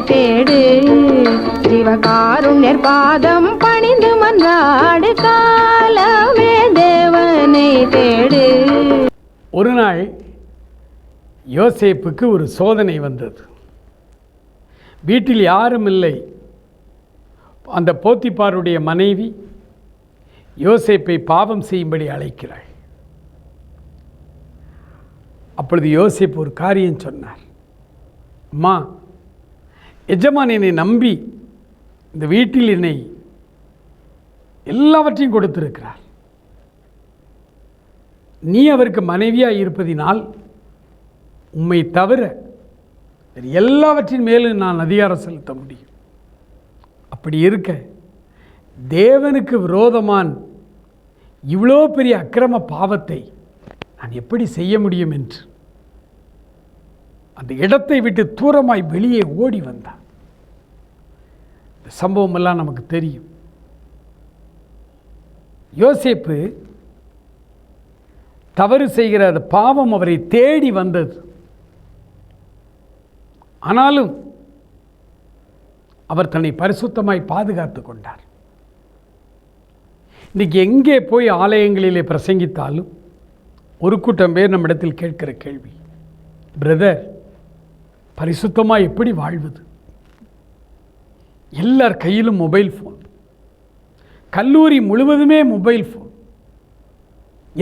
தேடு. சிவகாருண்யர் பாதம் பணிந்து மன்றாடு காலமே தேவனை தேடு. ஒரு நாள் யோசேப்புக்கு ஒரு சோதனை வந்தது. வீட்டில் யாரும் இல்லை. அந்த போத்திப்பாருடைய மனைவி யோசேப்பை பாவம் செய்யும்படி அழைக்கிறாள். அப்பொழுது யோசேப் ஒரு காரியம் சொன்னார். அம்மா எஜமான் என்னை நம்பி இந்த வீட்டில் என்னை எல்லாவற்றையும் கொடுத்திருக்கிறார். நீ அவருக்கு மனைவியாக இருப்பதினால் உம்மை தவிர எல்லாவற்றின் மேலும் நான் அதிகாரம் செலுத்த முடியும். அப்படி இருக்க தேவனுக்கு விரோதமான் இவ்வளோ பெரிய அக்கிரம பாவத்தை நான் எப்படி செய்ய முடியும் என்று அந்த இடத்தை விட்டு தூரமாய் வெளியே ஓடி வந்தான். இந்த சம்பவம் எல்லாம் நமக்கு தெரியும். யோசேப்பு தவறு செய்கிற அந்த பாவம் அவரை தேடி வந்தது. ஆனாலும் அவர் தன்னை பரிசுத்தமாய் பாதுகாத்து கொண்டார். இன்றைக்கி எங்கே போய் ஆலயங்களிலே பிரசங்கித்தாலும் ஒரு கூட்டம் பேர் நம்மிடத்தில் கேட்கிற கேள்வி பிரதர் பரிசுத்தமாக எப்படி வாழ்வது? எல்லார் கையிலும் மொபைல் ஃபோன் கல்லூரி முழுவதுமே மொபைல் ஃபோன்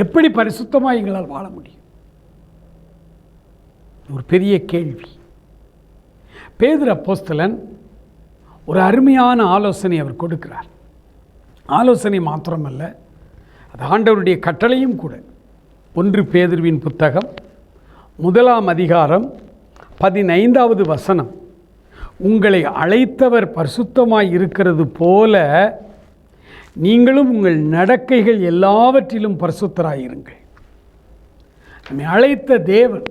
எப்படி பரிசுத்தமாக எங்களால் வாழ முடியும்? ஒரு பெரிய கேள்வி. பேதர் அப்போஸ்தலன் ஒரு அருமையான ஆலோசனை அவர் கொடுக்கிறார். ஆலோசனை மாத்திரமல்ல அது ஆண்டவருடைய கட்டளையும் கூட. ஒன்று பேதர்வின் புத்தகம் முதலாம் அதிகாரம் பதினைந்தாவது வசனம். உங்களை அழைத்தவர் பரிசுத்தமாய் இருக்கிறது போல நீங்களும் உங்கள் நடக்கைகள் எல்லாவற்றிலும் பரிசுத்தராயிருங்கள். நம்மை அழைத்த தேவன்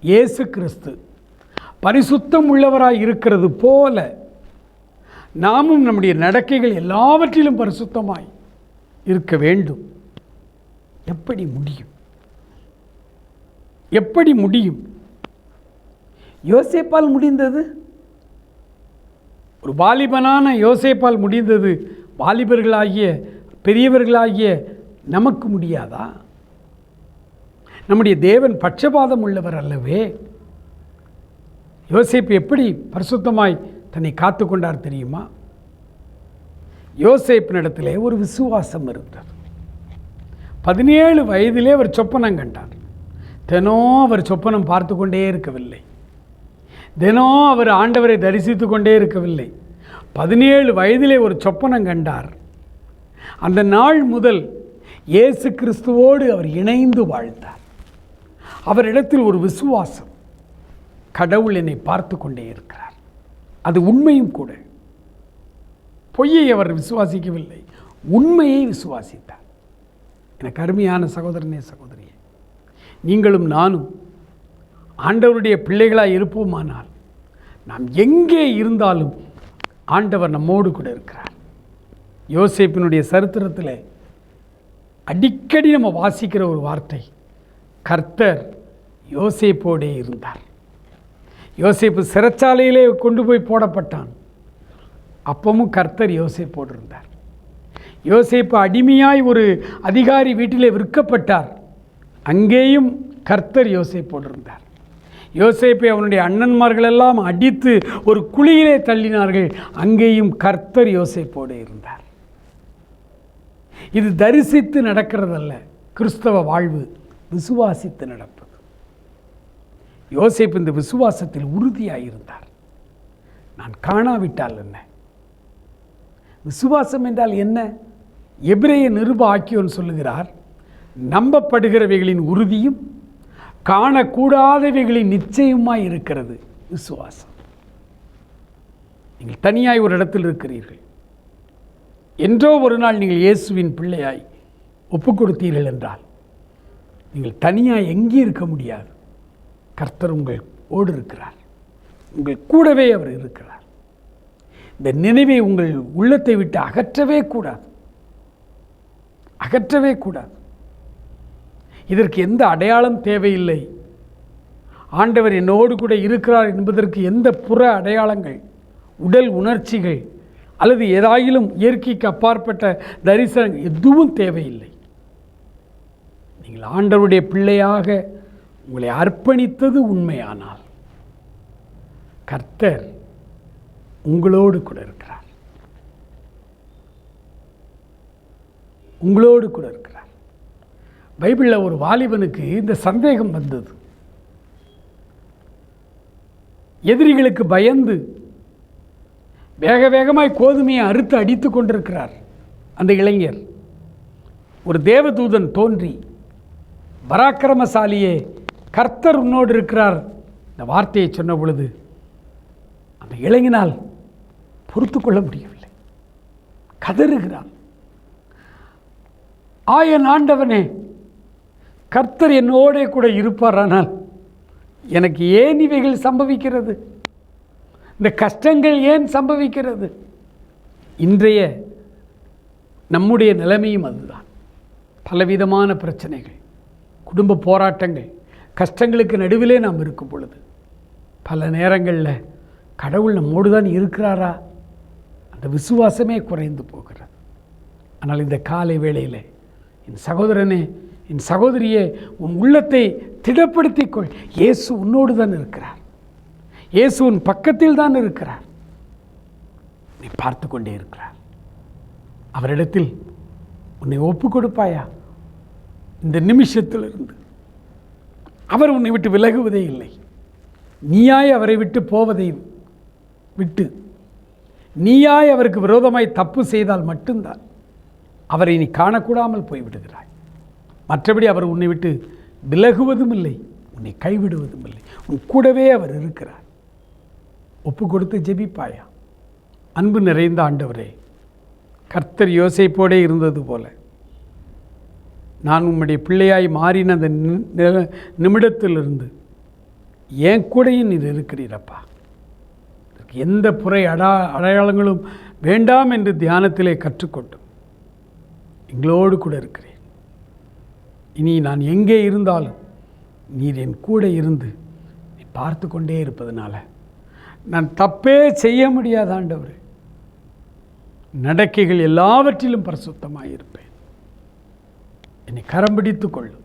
இயேசு கிறிஸ்து பரிசுத்தம் உள்ளவராய் இருக்கிறது போல நாமும் நம்முடைய நடக்கைகள் எல்லாவற்றிலும் பரிசுத்தமாய் இருக்க வேண்டும். எப்படி முடியும்? எப்படி முடியும்? யோசேப்பால் முடிந்தது? ஒரு வாலிபனான யோசேப்பால் முடிந்தது. வாலிபர்களாகிய பெரியவர்களாகிய நமக்கு முடியாதா? நம்முடைய தேவன் பட்சபாதம் உள்ளவர் அல்லவே. யோசேப்பு எப்படி பரிசுத்தமாய் தன்னை காத்து கொண்டார் தெரியுமா? யோசேப்பினிடத்திலே ஒரு விசுவாசம் இருந்தது. பதினேழு வயதிலே அவர் சொப்பனம் கண்டார். தினம் அவர் சொப்பனம் பார்த்து கொண்டே இருக்கவில்லை. தினம் அவர் ஆண்டவரை தரிசித்து கொண்டே இருக்கவில்லை. பதினேழு வயதிலே ஒரு சொப்பனம் கண்டார். அந்த நாள் முதல் இயேசு கிறிஸ்துவோடு அவர் இணைந்து வாழ்ந்தார். அவரிடத்தில் ஒரு விசுவாசம். கடவுள் என்னை பார்த்து கொண்டே இருக்கிறார். அது உண்மையும் கூட. பொய்யை அவர் விசுவாசிக்கவில்லை. உண்மையை விசுவாசித்தார். எனக்கு அருமையான சகோதரனே சகோதரியே நீங்களும் நானும் ஆண்டவருடைய பிள்ளைகளாக இருப்போமானால் நாம் எங்கே இருந்தாலும் ஆண்டவர் நம்மோடு கூட இருக்கிறார். யோசேப்பினுடைய சரித்திரத்தில் அடிக்கடி நம்ம வாசிக்கிற ஒரு வார்த்தை கர்த்தர் யோசேப்போடே இருந்தார். யோசேப்பு சிறைச்சாலையிலே கொண்டு போய் போடப்பட்டான். அப்பவும் கர்த்தர் யோசேப்போடு இருந்தார். யோசேப்பு அடிமையாய் ஒரு அதிகாரி வீட்டிலே விற்கப்பட்டார். அங்கேயும் கர்த்தர் யோசேப்போடு இருந்தார். யோசேப்பை அவனுடைய அண்ணன்மார்களெல்லாம் அடித்து ஒரு குழியிலே தள்ளினார்கள். அங்கேயும் கர்த்தர் யோசேப்போடு இருந்தார். இது தரிசித்து நடக்கிறதல்ல. கிறிஸ்தவ வாழ்வு விசுவாசித்து நடப்பது. யோசேப் இந்த விசுவாசத்தில் உறுதியாக இருந்தார் நான் காணாவிட்டால் என்ன? விசுவாசம் என்றால் என்ன? எபிரேய நிருப ஆக்கியோன் சொல்லுகிறார் நம்பப்படுகிறவைகளின் உறுதியும் காணக்கூடாதவைகளின் நிச்சயமாய் இருக்கிறது விசுவாசம். நீங்கள் தனியாய் ஒரு இடத்தில் இருக்கிறீர்கள். என்றோ ஒரு நாள் நீங்கள் இயேசுவின் பிள்ளையாய் ஒப்பு கொடுத்தீர்கள் என்றால் நீங்கள் தனியாக எங்கே இருக்க முடியாது. கர்த்தர் உங்கள் ஓடு இருக்கிறார். உங்கள் கூடவே அவர் இருக்கிறார். இந்த நினைவை உங்கள் உள்ளத்தை விட்டு அகற்றவே கூடாது. அகற்றவே கூடாது. இதற்கு எந்த அடையாளம் தேவையில்லை. ஆண்டவர் என்னோடு கூட இருக்கிறார் என்பதற்கு எந்த புற அடையாளங்கள் உடல் உணர்ச்சிகள் அல்லது ஏதாயிலும் இயற்கைக்கு அப்பாற்பட்ட தரிசனம் எதுவும் தேவையில்லை. நீங்கள் ஆண்டவருடைய பிள்ளையாக உங்களை அர்ப்பணித்தது உண்மையானால் கர்த்தர் உங்களோடு கூட இருக்கிறார். உங்களோடு கூட இருக்கிறார். பைபிளில் ஒரு வாலிபனுக்கு இந்த சந்தேகம் வந்தது. எதிரிகளுக்கு பயந்து வேக வேகமாய் கோதுமையை அறுத்து அடித்து கொண்டிருக்கிறார் அந்த இளைஞர். ஒரு தேவதூதன் தோன்றி பராக்கிரமசாலியே கர்த்தர் உன்னோடு இருக்கிறார். இந்த வார்த்தையை சொன்ன பொழுது அந்த இளைஞனால் பொறுத்து கொள்ள முடியவில்லை. கதறுகிறான். ஆயன் ஆண்டவனே கர்த்தர் என்னோடே கூட இருப்பாரானால் எனக்கு ஏன் இவைகள் சம்பவிக்கிறது? இந்த கஷ்டங்கள் ஏன் சம்பவிக்கிறது? இன்றைய நம்முடைய நிலைமையும் அதுதான். பலவிதமான பிரச்சனைகள் குடும்ப போராட்டங்கள் கஷ்டங்களுக்கு நடுவிலே நாம் இருக்கும் பொழுது பல நேரங்களில் கடவுள் நம்மோடு தான் இருக்கிறாரா? அந்த விசுவாசமே குறைந்து போகிறது. ஆனால் இந்த காலை வேளையில் என் சகோதரனே என் சகோதரியே உன் உள்ளத்தை திடப்படுத்திக் கொள் இயேசு உன்னோடு தான் இருக்கிறார். இயேசு உன் பக்கத்தில் தான் இருக்கிறார். நீ பார்த்து கொண்டே இருக்கிறார். அவரிடத்தில் உன்னை ஒப்பு கொடுப்பாயா? இந்த நிமிஷத்திலிருந்து. அவர் உன்னை விட்டு விலகுவதே இல்லை. நீயாய் அவரை விட்டு போவதை விட்டு. நீயாய் அவருக்கு விரோதமாய் தப்பு செய்தால் மட்டும்தான். அவரை நீ காணக்கூடாமல் போய்விடுகிறாய். மற்றபடி அவர் உன்னை விட்டு விலகுவதும் இல்லை உன்னை கைவிடுவதும் இல்லை உன் கூடவே அவர் இருக்கிறார். ஒப்பு கொடுத்து ஜெபிப்பாயா? அன்பு நிறைந்த ஆண்டவரே கர்த்தர் யோசைப்போடே இருந்தது போல நான் உம்முடைய பிள்ளையாய் மாறின அந்த நி- நிமிடத்திலிருந்து என் கூடையும் நீர் இருக்கிறீரப்பா. எந்த புறை அடா அடையாளங்களும் வேண்டாம் என்று தியானத்திலே கற்றுக்கொண்டும் எங்களோடு கூட இருக்கிறேன். இனி நான் எங்கே இருந்தாலும் நீர் என் கூட இருந்து பார்த்து கொண்டே இருப்பதனால நான் தப்பே செய்ய முடியாதாண்டவரு நடக்கைகள் எல்லாவற்றிலும் பரிசுத்தமாக இருப்பேன். என்னை கரம் பிடித்து கொள்ளும்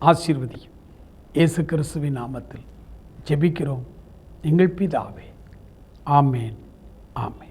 ஆசீர்வதியும். இயேசு கிறிஸ்துவின் நாமத்தில் ஜெபிக்கிறோம். எங்கள் பிதாவே. ஆமேன். ஆமேன்.